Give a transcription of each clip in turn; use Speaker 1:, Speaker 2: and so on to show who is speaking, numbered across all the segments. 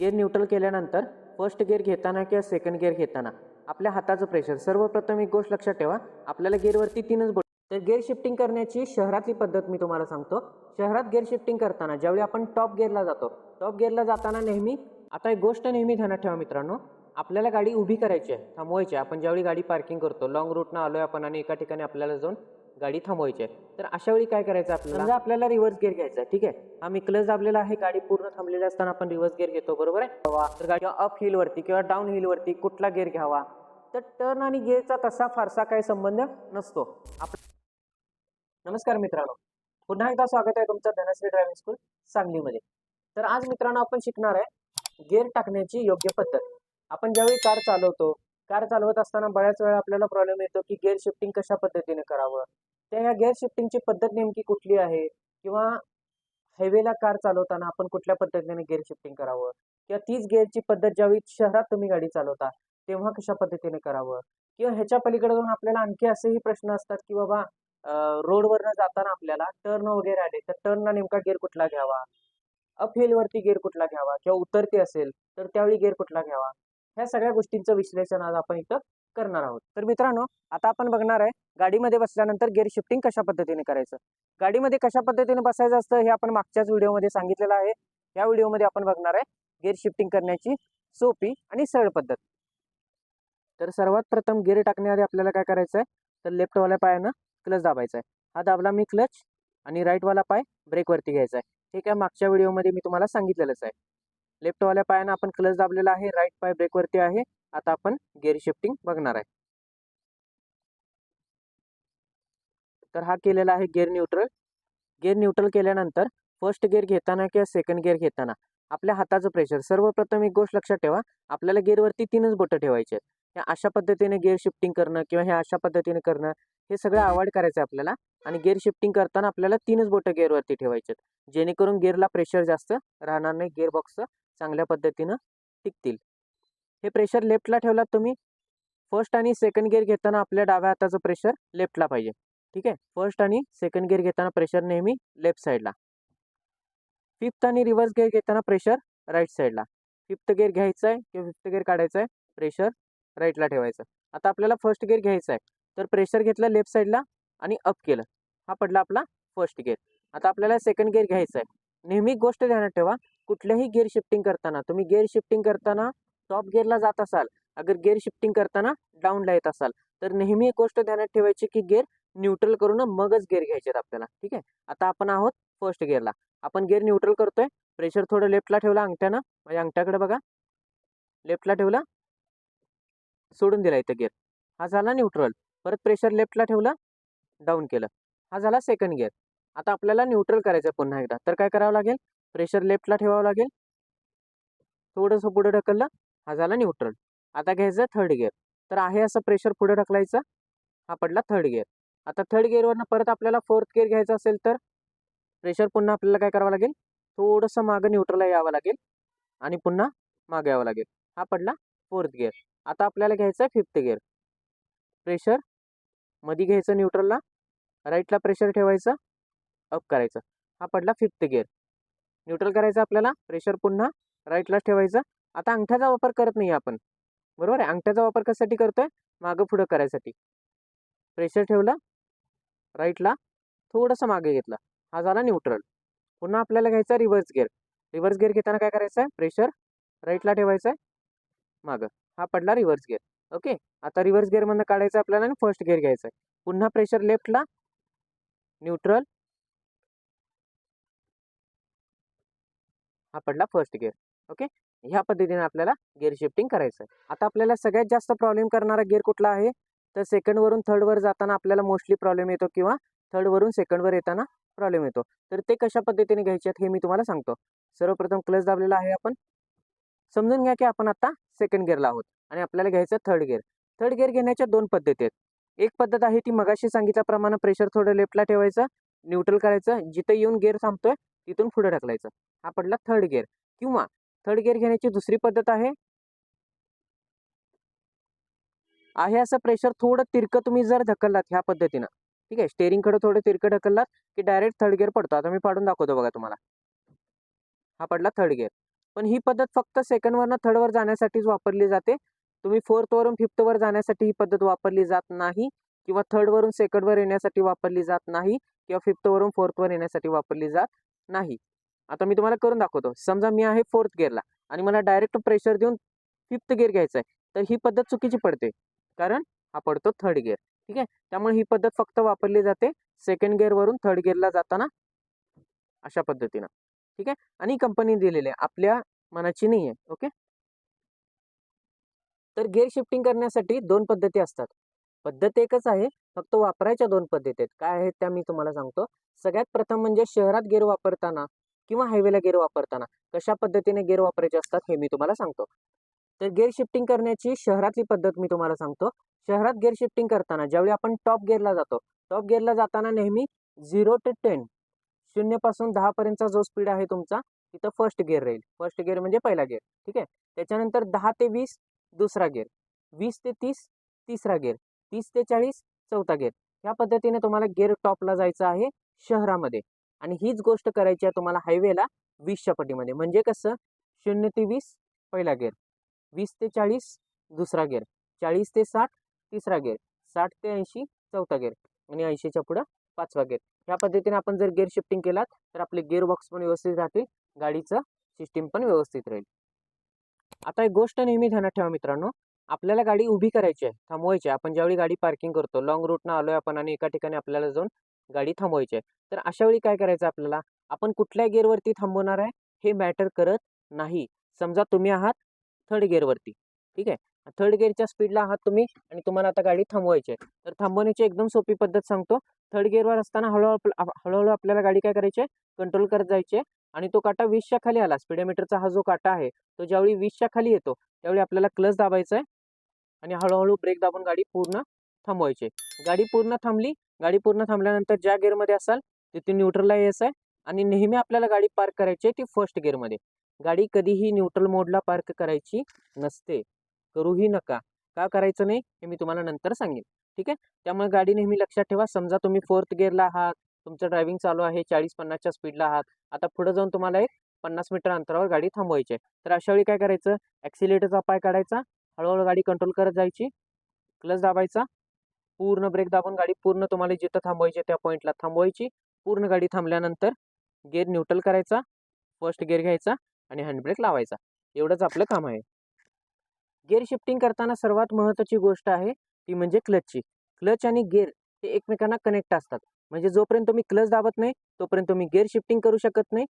Speaker 1: Gear neutral केल्यानंतर first gear घेताना किंवा सेकंड गिअर घेताना आपल्या हाताचं प्रेशर सर्वप्रथम एक गोष्ट लक्षात ठेवा आपल्याला गिअरवरती तीनच बोट तर गिअर शिफ्टिंग करण्याची शहरातली पद्धत मी तुम्हाला सांगतो. शहरात गिअर शिफ्टिंग करताना ज्यावेळी आपण टॉप गिअरला जातो टॉप गिअरला जाताना नेहमी आता एक गोष्ट नेहमी ध्यानात ठेवा मित्रांनो. आपल्याला गाडी उभी करायची आहे थांबवायची आहे. आपण ज्यावेळी गाडी पार्किंग करतो लॉंग रूटनं आलो आहे आपण आणि एका ठिकाणी आपल्याला जाऊन गाडी थांबवायची आहे. तर अशा वेळी काय करायचं आपल्याला? समजा आपल्याला रिव्हर्स गिअर घ्यायचा ठीक आहे? हा मी क्लच दाबलेला आहे गाडी पूर्ण थांबलेली असताना आपण रिव्हर्स गिअर घेतो बरोबर आहे? तर गाडी अप हिलवरती किंवा डाऊन हिलवरती कुठला गिअर घ्यावा? तर टर्न आणि गिअरचा तसा फारसा काही संबंध नसतो. आप नमस्कार मित्रांनो. पुन्हा एकदा स्वागत आहे तुमचं धनश्री ड्रायव्हिंग स्कूल सांगलीमध्ये. तर आज मित्रांनो आपण शिकणार आहे गिअर टाकण्याची योग्य पद्धत. आपण ज्यावेळी कार चालवतो कार चालवत असताना बऱ्याच वेळा आपल्याला प्रॉब्लेम येतो की गेअर शिफ्टिंग कशा पद्धतीने करावं? त्या ह्या गेअर शिफ्टिंगची पद्धत नेमकी कुठली आहे? किंवा हायवेला कार चालवताना आपण कुठल्या पद्धतीने गेअर शिफ्टिंग करावं? किंवा तीच गेअरची पद्धत ज्यावेळी शहरात तुम्ही गाडी चालवता तेव्हा कशा पद्धतीने करावं? किंवा ह्याच्या पलीकडे जाऊन आपल्याला आणखी असेही प्रश्न असतात की बाबा रोडवरनं जाताना आपल्याला टर्न वगैरे आले तर टर्नला नेमका गेअर कुठला घ्यावा? अप वरती गेअर कुठला घ्यावा? किंवा उतरते असेल तर त्यावेळी गेअर कुठला घ्यावा? ह्या सगळ्या गोष्टींचं विश्लेषण आज आपण इथं करणार आहोत. तर मित्रांनो आता आपण बघणार आहे गाडीमध्ये बसल्यानंतर गेअर शिफ्टिंग कशा पद्धतीने करायचं? गाडीमध्ये कशा पद्धतीने बसायचं असतं हे आपण मागच्याच व्हिडिओमध्ये सांगितलेलं आहे. या व्हिडिओमध्ये आपण बघणार आहे गेअर शिफ्टिंग करण्याची सोपी आणि सरळ पद्धत. तर सर्वात प्रथम गेअर टाकण्याआधी आपल्याला काय करायचं आहे तर लेफ्टवाल्या पायानं क्लच दाबायचा आहे हा दाबला मी क्लच आणि राईटवाला पाय ब्रेकवरती घ्यायचा आहे ठीक आहे मागच्या व्हिडिओमध्ये मी तुम्हाला सांगितलेलंच आहे. लेफ्टवाल्या पायानं आपण क्लच दाबलेला आहे राईट पाय ब्रेकवरती आहे. आता आपण गेअर शिफ्टिंग बघणार आहे. तर हा केलेला आहे गेअर न्यूट्रल गेअर न्यूट्रल केल्यानंतर फर्स्ट गेअर घेताना किंवा सेकंड गेअर घेताना आपल्या हाताचं प्रेशर सर्वप्रथम एक गोष्ट लक्षात ठेवा आपल्याला गेअरवरती तीनच बोटं ठेवायचे आहेत. अशा पद्धतीने गेअर शिफ्टिंग करणं किंवा हे अशा पद्धतीने करणं हे सगळं अवॉइड करायचं आहे आपल्याला. आणि गेअर शिफ्टिंग करताना आपल्याला तीनच बोटं गेअरवरती ठेवायचे आहेत. जेणेकरून गेअरला प्रेशर जास्त राहणार नाही गेअर बॉक्स चांगल्या पद्धतीनं टिकतील. हे प्रेशर लेफ्टला ठेवलात तुम्ही. फर्स्ट आणि सेकंड गिअर घेताना आपल्या डाव्या हाताचं प्रेशर लेफ्टला पाहिजे. ठीक आहे? फर्स्ट आणि सेकंड गिअर घेताना प्रेशर नेहमी लेफ्ट साईडला फिफ्थ आणि रिव्हर्स गिअर घेताना प्रेशर राईट साईडला फिफ्थ गिअर घ्यायचं आहे किंवा फिफ्थ गिअर काढायचं आहे प्रेशर राईटला ठेवायचं. आता आपल्याला फर्स्ट गिअर घ्यायचं आहे. तर प्रेशर घेतलं लेफ्ट साईडला आणि अप केलं. हा पडला आपला फर्स्ट गिअर आता आपल्याला सेकंड गिअर घ्यायचं आहे. नेहमी गोष्ट ध्यानात ठेवा. कुठल्याही गिअर शिफ्टिंग करताना तुम्ही गिअर शिफ्टिंग करताना टॉप गिअरला जात असाल अगर गिअर शिफ्टिंग करताना डाऊनला येत असाल तर नेहमी एक गोष्ट ध्यानात ठेवायची की गिअर न्यूट्रल करून मगच गिअर घ्यायचे आहेत आपल्याला ठीक आहे? आता आपण आहोत फर्स्ट गिअरला आपण गिअर न्यूट्रल करतोय प्रेशर थोडं लेफ्टला ठेवला अंगठ्यानं म्हणजे अंगठ्याकडे बघा. लेफ्टला ठेवला सोडून दिला इथं गिअर हा झाला न्यूट्रल परत प्रेशर लेफ्टला ठेवलं डाऊन केलं. हा झाला सेकंड गिअर आता आपल्याला न्यूट्रल करायचं पुन्हा एकदा. तर काय करावं लागेल? प्रेशर लेफ्टला ठेवावं लागेल. थोडंसं पुढे ढकललं हा झाला न्यूट्रल आता घ्यायचं थर्ड गिअर तर आहे असं प्रेशर पुढे ढकलायचं हा पडला थर्ड गिअर आता थर्ड गिअरवरनं परत आपल्याला फोर्थ गिअर घ्यायचं असेल तर प्रेशर पुन्हा आपल्याला काय करावं लागेल? थोडंसं मागं न्यूट्रलला यावं लागेल आणि पुन्हा मागे यावं लागेल. हा पडला फोर्थ गिअर आता आपल्याला घ्यायचं आहे फिफ्थ गिअर प्रेशरमध्ये घ्यायचं न्यूट्रलला राईटला प्रेशर ठेवायचं अप करायचं. हा पडला फिफ्थ गिअर न्यूट्रल करायचं आपल्याला. प्रेशर पुन्हा राईटलाच ठेवायचं. आता अंगठ्याचा वापर करत नाही आपण. बरोबर आहे? अंगठ्याचा वापर कशासाठी करतोय? मागं पुढं करायसाठी. प्रेशर ठेवलं. राईटला थोडंसं मागे घेतलं. हा झाला न्यूट्रल पुन्हा आपल्याला घ्यायचा रिव्हर्स गिअर रिव्हर्स गिअर घेताना काय करायचं आहे प्रेशर राईटला ठेवायचं आहे मागं. हा पडला रिव्हर्स गिअर ओके आता रिव्हर्स गिअरमधनं काढायचं आपल्याला आणि फर्स्ट गिअर घ्यायचं आहे पुन्हा प्रेशर लेफ्टला न्यूट्रल हा पडला फर्स्ट गिअर ओके ह्या पद्धतीने आपल्याला गिअर शिफ्टिंग करायचं आहे आता आपल्याला सगळ्यात जास्त प्रॉब्लेम करणारा गिअर कुठला आहे? तर सेकंडवरून थर्डवर जाताना आपल्याला मोस्टली प्रॉब्लेम येतो किंवा थर्डवरून सेकंडवर येताना प्रॉब्लेम येतो. तर ते कशा पद्धतीने घ्यायचे आहेत हे मी तुम्हाला सांगतो. सर्वप्रथम क्लच दाबलेला आहे आपण. समजून घ्या की आपण आता सेकंड गिअरला आहोत आणि आपल्याला घ्यायचं थर्ड गिअर थर्ड गिअर घेण्याच्या दोन पद्धती आहेत. एक पद्धत आहे ती मगाशी सांगितल्याप्रमाणे प्रेशर थोडं लेफ्टला ठेवायचं न्यूट्रल करायचं. जिथं येऊन गिअर थांबतोय तिथून पुढे ढकलायचं. हा पडला थर्ड गिअर किंवा थर्ड गिअर घेण्याची दुसरी पद्धत आहे? आहे असं प्रेशर थोडं तिरकं तुम्ही जर ढकललात ह्या पद्धतीनं. ठीक आहे? स्टेरिंगकडे थोडं तिरकं ढकललात की डायरेक्ट थर्ड गिअर पडतो. आता मी पाडून दाखवतो बघा तुम्हाला. हा पडला थर्ड गिअर पण ही पद्धत फक्त सेकंडवरनं थर्डवर जाण्यासाठीच वापरली जाते. तुम्ही फोर्थवरून फिफ्थवर जाण्यासाठी ही पद्धत वापरली जात नाही किंवा थर्डवरून सेकंडवर येण्यासाठी वापरली जात नाही किंवा फिफ्थवरून फोर्थवर येण्यासाठी वापरली जात नाही. आता मी तुम्हाला करून दाखवतो. समजा मी आहे फोर्थ गिअरला आणि मला डायरेक्ट प्रेशर देऊन फिफ्थ गिअर घ्यायचा आहे तर ही पद्धत चुकीची पडते. कारण हा पडतो थर्ड गिअर ठीक आहे? त्यामुळे ही पद्धत फक्त वापरली जाते सेकंड गिअरवरून थर्ड गिअरला जाताना अशा पद्धतीनं. ठीक आहे? आणि कंपनी दिलेली आहे. आपल्या मनाची नाही आहे ओके? तर गिअर शिफ्टिंग करण्यासाठी दोन पद्धती असतात. पद्धत एकच आहे फक्त वापरायच्या दोन पद्धती आहेत. काय आहेत त्या मी तुम्हाला सांगतो. सगळ्यात प्रथम म्हणजे शहरात गेअर वापरताना किंवा हायवेला गेअर वापरताना कशा पद्धतीने गेअर वापरायचे असतात हे मी तुम्हाला सांगतो. तर गेअर शिफ्टिंग करण्याची शहरातली पद्धत मी तुम्हाला सांगतो. शहरात गेअर शिफ्टिंग करताना ज्यावेळी आपण टॉप गेअरला जातो टॉप गेअरला जाताना नेहमी झिरो ते टेन शून्यपासून दहापर्यंतचा जो स्पीड आहे तुमचा तिथं फर्स्ट गेअर राहील. फर्स्ट गेअर म्हणजे पहिला गेअर ठीक आहे? त्याच्यानंतर दहा ते वीस दुसरा गेअर वीस ते तीस तिसरा गेअर तीस ते चाळीस चौथा गिअर ह्या पद्धतीने तुम्हाला गेअर टॉपला जायचं आहे शहरामध्ये. आणि हीच गोष्ट करायची आहे तुम्हाला हायवेला वीसच्या पटीमध्ये. म्हणजे कसं? शून्य ते वीस पहिला गेअर वीस ते चाळीस दुसरा गेअर चाळीस ते साठ तिसरा गेअर साठ ते ऐंशी चौथा गेअर आणि ऐंशीच्या पुढं पाचवा गिअर ह्या पद्धतीने आपण जर गेअर शिफ्टिंग केलात तर आपले गेअर बॉक्स पण व्यवस्थित राहतील गाडीचं सिस्टीम पण व्यवस्थित राहील. आता एक गोष्ट नेहमी ध्यानात ठेवा मित्रांनो. आपल्याला गाडी उभी करायची आहे थांबवायची आहे. आपण ज्यावेळी गाडी पार्किंग करतो लॉंग रूटनं आलो आहे आपण आणि एका ठिकाणी आपल्याला जाऊन गाडी थांबवायची आहे. तर अशा वेळी काय करायचं आपल्याला? आपण कुठल्या गिअरवरती थांबवणार आहे हे मॅटर करत नाही. समजा तुम्ही आहात थर्ड गिअरवरती ठीक आहे? थर्ड गिअरच्या स्पीडला आहात तुम्ही आणि तुम्हाला आता गाडी थांबवायची आहे. तर थांबवण्याची एकदम सोपी पद्धत सांगतो. थर्ड गिअरवर असताना हळूहळू हळूहळू आपल्याला गाडी काय करायची आहे? कंट्रोल करत जायची आहे आणि तो काटा वीसच्या खाली आला. स्पीडोमीटरचा हा जो काटा आहे तो ज्यावेळी वीसच्या खाली येतो त्यावेळी आपल्याला क्लच दाबायचा आहे. आणि हळूहळू ब्रेक दाबून गाडी पूर्ण थांबवायची. आहे. गाडी पूर्ण थांबली गाडी पूर्ण थांबल्यानंतर ज्या गिअरमध्ये असाल तिथे न्यूट्रलला यायचं आहे आणि नेहमी आपल्याला गाडी पार्क करायची आहे ती फर्स्ट गिअरमध्ये गाडी कधीही न्यूट्रल मोडला पार्क करायची नसते. करूही नका. का करायचं नाही हे मी तुम्हाला नंतर सांगेन. ठीक आहे? त्यामुळे गाडी नेहमी लक्षात ठेवा. समजा तुम्ही फोर्थ गिअरला आहात तुमचं ड्रायव्हिंग चालू आहे चाळीस पन्नासच्या स्पीडला आहात. आता पुढे जाऊन तुम्हाला एक पन्नास मीटर अंतरावर गाडी थांबवायची आहे. तर अशा वेळी काय करायचं? ॲक्सिलेटरचा पाय काढायचा. हळूहळू गाडी कंट्रोल करत जायची. क्लच दाबायचा. पूर्ण ब्रेक दाबून गाडी पूर्ण तुम्हाला जिथं थांबवायची त्या पॉईंटला थांबवायची. पूर्ण गाडी थांबल्यानंतर गेअर न्यूट्रल करायचा. फर्स्ट गेअर घ्यायचा आणि हँडब्रेक लावायचा. एवढंच आपलं काम आहे. गेअर शिफ्टिंग करताना सर्वात महत्त्वाची गोष्ट आहे ती म्हणजे क्लचची क्लच आणि गेअर हे एकमेकांना कनेक्ट असतात. म्हणजे जोपर्यंत तुम्ही क्लच दाबत नाही तोपर्यंत तुम्ही गेअर शिफ्टिंग करू शकत नाही.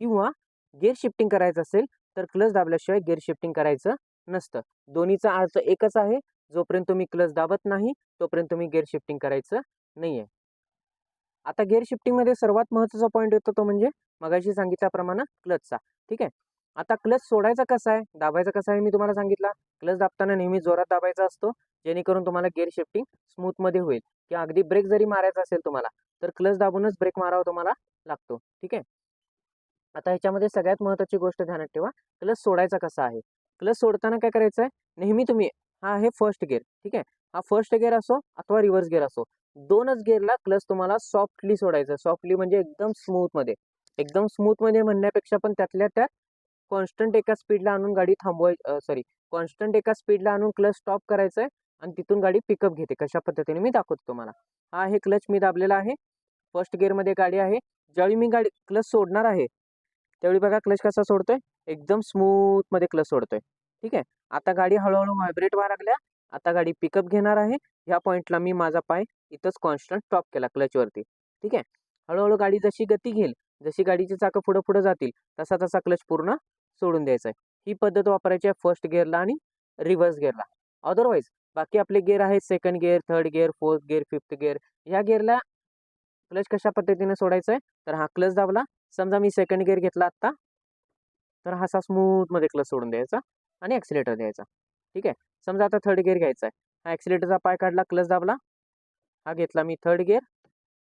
Speaker 1: किंवा गेअर शिफ्टिंग करायचं असेल तर क्लच दाबल्याशिवाय गेअर शिफ्टिंग करायचं नसतं. दोन्हीचा अर्थ एकच आहे. जोपर्यंत तुम्ही क्लच दाबत नाही तोपर्यंत तुम्ही गेअर शिफ्टिंग करायचं नाही आहे आता गेअर शिफ्टिंगमध्ये सर्वात महत्त्वाचा पॉईंट येतो तो म्हणजे मगाशी सांगितल्याप्रमाणे क्लचचा. ठीक आहे? आता क्लच सोडायचा कसा आहे? दाबायचा कसा आहे? मी तुम्हाला सांगितला. क्लच दाबताना नेहमी जोरात दाबायचा असतो जेणेकरून तुम्हाला गेअर शिफ्टिंग स्मूथमध्ये होईल. किंवा अगदी ब्रेक जरी मारायचा असेल तुम्हाला तर क्लच दाबूनच ब्रेक मारावा तुम्हाला लागतो. ठीक आहे? आता ह्याच्यामध्ये सगळ्यात महत्त्वाची गोष्ट ध्यानात ठेवा. क्लच सोडायचा कसा आहे? क्लच सोडताना काय करायचं आहे? नेहमी तुम्ही हा आहे फर्स्ट गिअर ठीक आहे? हा फर्स्ट गिअर असो अथवा रिव्हर्स गिअर असो दोनच गिअरला क्लच तुम्हाला सॉफ्टली सोडायचं सॉफ्टली म्हणजे एकदम स्मूथमध्ये एकदम स्मूथमध्ये म्हणण्यापेक्षा पण त्यातल्या त्यात कॉन्स्टंट एका स्पीडला आणून गाडी थांबवाय सॉरी कॉन्स्टंट एका स्पीडला आणून क्लच स्टॉप करायचं आहे आणि तिथून गाडी पिकअप घेते. कशा पद्धतीने? मी दाखवतो तुम्हाला. हा आहे क्लच मी दाबलेला आहे. फर्स्ट गिअरमध्ये गाडी आहे. ज्यावेळी मी गाडी क्लच सोडणार आहे त्यावेळी बघा क्लच कसा सोडतोय? एकदम स्मूथमध्ये क्लच सोडतोय. ठीक आहे? आता गाडी हळूहळू व्हायब्रेट व्हायला लागल्या. आता गाडी पिकअप घेणार आहे. ह्या पॉईंटला मी माझा पाय इथंच कॉन्स्टंट टॉप केला क्लचवरती ठीक आहे? हळूहळू गाडी जशी गती घेईल जशी गाडीची चाकं पुढं पुढं जातील तसा तसा क्लच पूर्ण सोडून द्यायचा आहे. ही पद्धत वापरायची आहे फर्स्ट गिअरला आणि रिव्हर्स गिअरला अदरवाईज बाकी आपले गिअर आहेत second gear third gear fourth gear fifth gear ह्या गिअरला क्लच कशा पद्धतीने सोडायचा आहे? तर हा क्लच दाबला समजा मी सेकंड गिअर घेतला आत्ता तर हा असा स्मूथमध्ये क्लच सोडून द्यायचा आणि ॲक्सिलेटर द्यायचा. ठीक आहे? समजा आता थर्ड गिअर घ्यायचा आहे. हा ॲक्सिलेटरचा पाय काढला क्लच दाबला. हा घेतला मी थर्ड गिअर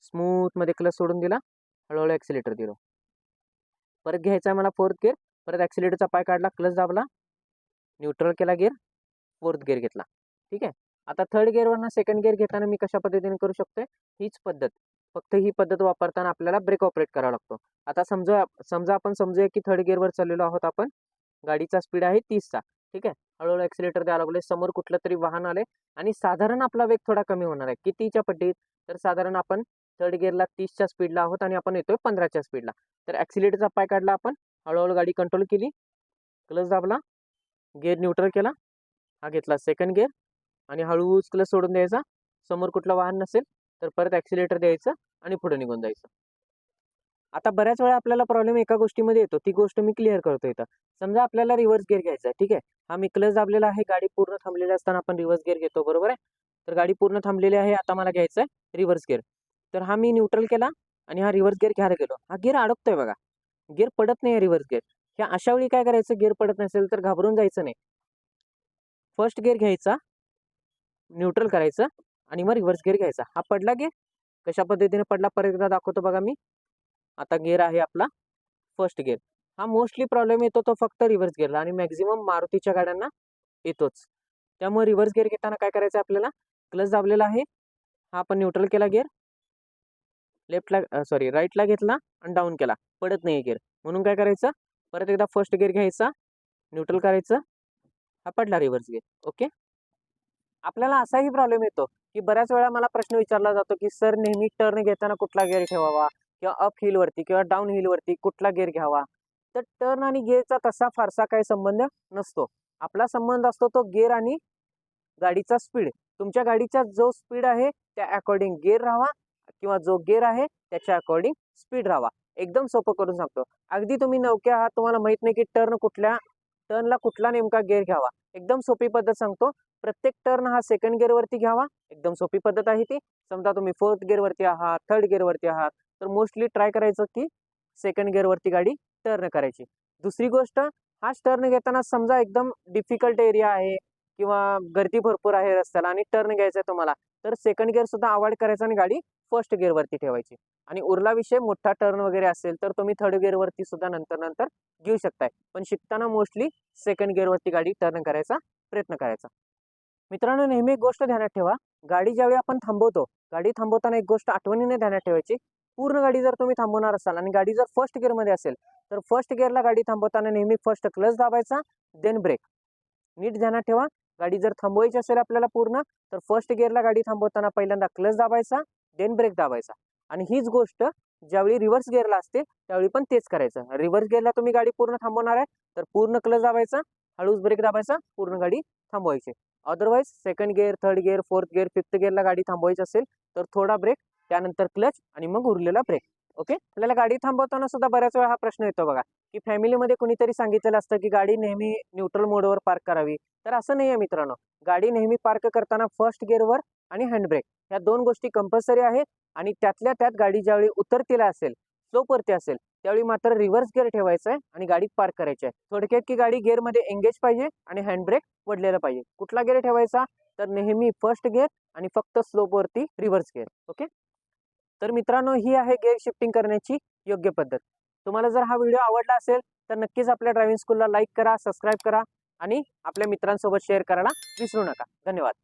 Speaker 1: स्मूथमध्ये क्लच सोडून दिला. हळूहळू ॲक्सिलेटर दिलो. परत घ्यायचा आहे मला फोर्थ गिअर परत ॲक्सिलेटरचा पाय काढला क्लच दाबला. न्यूट्रल केला गिअर फोर्थ गिअर घेतला. ठीक आहे? आता थर्ड गिअरवरनं सेकंड गिअर घेताना मी कशा पद्धतीने करू शकतो हीच पद्धत. फक्त ही पद्धत वापरताना आपल्याला ब्रेक ऑपरेट करावा लागतो. आता समजा समजा आपण समजूया की थर्ड गिअरवर चाललेलो आहोत आपण. गाडीचा स्पीड आहे तीसचा ठीक आहे? हळूहळू ॲक्सिलेटर द्यावं लागले समोर कुठलं तरी वाहन आले आणि साधारण आपला वेग थोडा कमी होणार आहे. कितीच्या पट्टीत तर साधारण आपण थर्ड गिअरला तीसच्या स्पीडला आहोत आणि आपण येतोय पंधराच्या स्पीडला तर ॲक्सिलेटरचा पाय काढला आपण. हळूहळू गाडी कंट्रोल केली. क्लच दाबला. गिअर न्यूट्रल केला. हा घेतला सेकंड गिअर आणि हळूहळूच क्लच सोडून द्यायचा. समोर कुठलं वाहन नसेल तर परत ॲक्सिलेटर द्यायचं आणि पुढे निघून जायचं. आता बऱ्याच वेळा आपल्याला प्रॉब्लेम एका गोष्टीमध्ये येतो. ती गोष्ट मी क्लिअर करतो इथं. समजा आपल्याला रिव्हर्स गिअर घ्यायचा आहे ठीक आहे? हा मी क्लच दाबलेला आहे गाडी पूर्ण थांबलेली असताना आपण रिव्हर्स गिअर घेतो बरोबर आहे? तर गाडी पूर्ण थांबलेली आहे आता मला घ्यायचं आहे रिव्हर्स गिअर तर हा मी न्यूट्रल केला आणि हा रिव्हर्स गिअर घ्यायला गेलो. हा गिअर अडकतोय बघा. गिअर पडत नाही रिव्हर्स गिअर ह्या अशा वेळी काय करायचं? गिअर पडत नसेल तर घाबरून जायचं नाही. फर्स्ट गिअर घ्यायचा न्यूट्रल करायचं. आणि मग रिव्हर्स गिअर घ्यायचा. हा पडला गिअर कशा पद्धतीने पडला परत एकदा दाखवतो बघा मी. आता गिअर आहे आपला फर्स्ट गिअर हा मोस्टली प्रॉब्लेम येतो तो फक्त रिव्हर्स गिअरला आणि मॅक्झिमम मारुतीच्या गाड्यांना येतोच. त्यामुळे रिव्हर्स गिअर घेताना काय करायचं आपल्याला? क्लच दाबलेला आहे. हा आपण न्यूट्रल केला गिअर लेफ्टला सॉरी राईटला घेतला आणि डाऊन केला. पडत नाही गिअर म्हणून काय करायचं? परत एकदा फर्स्ट गिअर घ्यायचा. न्यूट्रल करायचं. हा पडला रिव्हर्स गिअर ओके आपल्याला असाही प्रॉब्लेम येतो. की बऱ्याच वेळा मला प्रश्न विचारला जातो की सर नेहमी टर्न घेताना कुठला गेअर ठेवावा? किंवा अप हिलवरती किंवा डाऊन हिलवरती कुठला गेअर घ्यावा? तर टर्न आणि गेअरचा तसा फारसा काही संबंध नसतो. आपला संबंध असतो तो गेअर आणि गाडीचा स्पीड. तुमच्या गाडीचा जो स्पीड आहे त्या अकॉर्डिंग गेअर राहावा किंवा जो गेअर आहे त्याच्या अकॉर्डिंग स्पीड राहावा. एकदम सोपं करून सांगतो. अगदी तुम्ही नौक्या आहात तुम्हाला माहीत नाही की टर्न कुठल्या टर्नला कुठला नेमका गेअर घ्यावा? एकदम सोपी पद्धत सांगतो. प्रत्येक टर्न हा सेकंड गेअरवरती घ्यावा. एकदम सोपी पद्धत आहे ती. समजा तुम्ही फोर्थ गेअरवरती आहात थर्ड गेअरवरती आहात तर मोस्टली ट्राय करायचं की सेकंड गेअरवरती गाडी टर्न करायची. दुसरी गोष्ट हाच टर्न घेताना समजा एकदम डिफिकल्ट एरिया आहे किंवा गर्दी भरपूर आहे रस्त्याला आणि टर्न घ्यायचा आहे तुम्हाला तर सेकंड गिअर सुद्धा अवॉइड करायचा आणि गाडी फर्स्ट गिअरवरती ठेवायची. आणि उरला विषय मोठा टर्न वगैरे असेल तर तुम्ही थर्ड गिअरवरती सुद्धा नंतर नंतर घेऊ शकताय. पण शिकताना मोस्टली सेकंड गिअरवरती गाडी टर्न करायचा प्रयत्न करायचा. मित्रांनो नेहमी एक गोष्ट ध्यानात ठेवा. गाडी ज्यावेळी आपण थांबवतो गाडी थांबवताना एक गोष्ट आठवणीने ध्यानात ठेवायची. पूर्ण गाडी जर तुम्ही थांबवणार असाल आणि गाडी जर फर्स्ट गिअरमध्ये असेल तर फर्स्ट गिअरला गाडी थांबवताना नेहमी फर्स्ट क्लच दाबायचा देन ब्रेक नीट ध्यानात ठेवा. गाडी जर थांबवायची असेल आपल्याला पूर्ण तर फर्स्ट गिअरला गाडी थांबवताना पहिल्यांदा क्लच दाबायचा देन ब्रेक दाबायचा. आणि हीच गोष्ट ज्यावेळी रिव्हर्स गिअरला असते त्यावेळी पण तेच करायचं. रिव्हर्स गिअरला तुम्ही गाडी पूर्ण थांबवणार आहे तर पूर्ण क्लच दाबायचा हळूच ब्रेक दाबायचा पूर्ण गाडी थांबवायची. Otherwise second gear third gear fourth gear fifth गिअरला गाडी थांबवायची असेल तर थोडा ब्रेक त्यानंतर क्लच आणि मग उरलेला ब्रेक ओके आपल्याला गाडी थांबवताना सुद्धा बऱ्याच वेळा हा प्रश्न येतो बघा. की फॅमिलीमध्ये कुणीतरी सांगितलेलं असतं की गाडी नेहमी न्यूट्रल मोडवर पार्क करावी. तर असं नाही आहे मित्रांनो. गाडी नेहमी पार्क करताना फर्स्ट गिअरवर आणि हँडब्रेक ह्या दोन गोष्टी कंपल्सरी आहे आणि त्यातल्या त्यात गाडी ज्यावेळी उतरतीला असेल स्लोपवरती असेल त्यावेळी मात्र रिव्हर्स गिअर ठेवायचा आहे आणि गाडी पार्क करायची आहे. थोडक्यात की गाडी गिअरमध्ये एंगेज पाहिजे आणि हँडब्रेक वडलेला पाहिजे. कुठला गिअर ठेवायचा? तर नेहमी फर्स्ट गिअर आणि फक्त स्लोपवरती रिव्हर्स गिअर. ओके? तर मित्रांनो ही आहे गिअर शिफ्टिंग करण्याची योग्य पद्धत. तुम्हाला जर हा व्हिडिओ आवडला असेल तर नक्कीच आपल्या ड्रायव्हिंग स्कूलला लाईक करा सबस्क्राईब करा आणि आपल्या मित्रांसोबत शेअर करायला विसरू नका. धन्यवाद.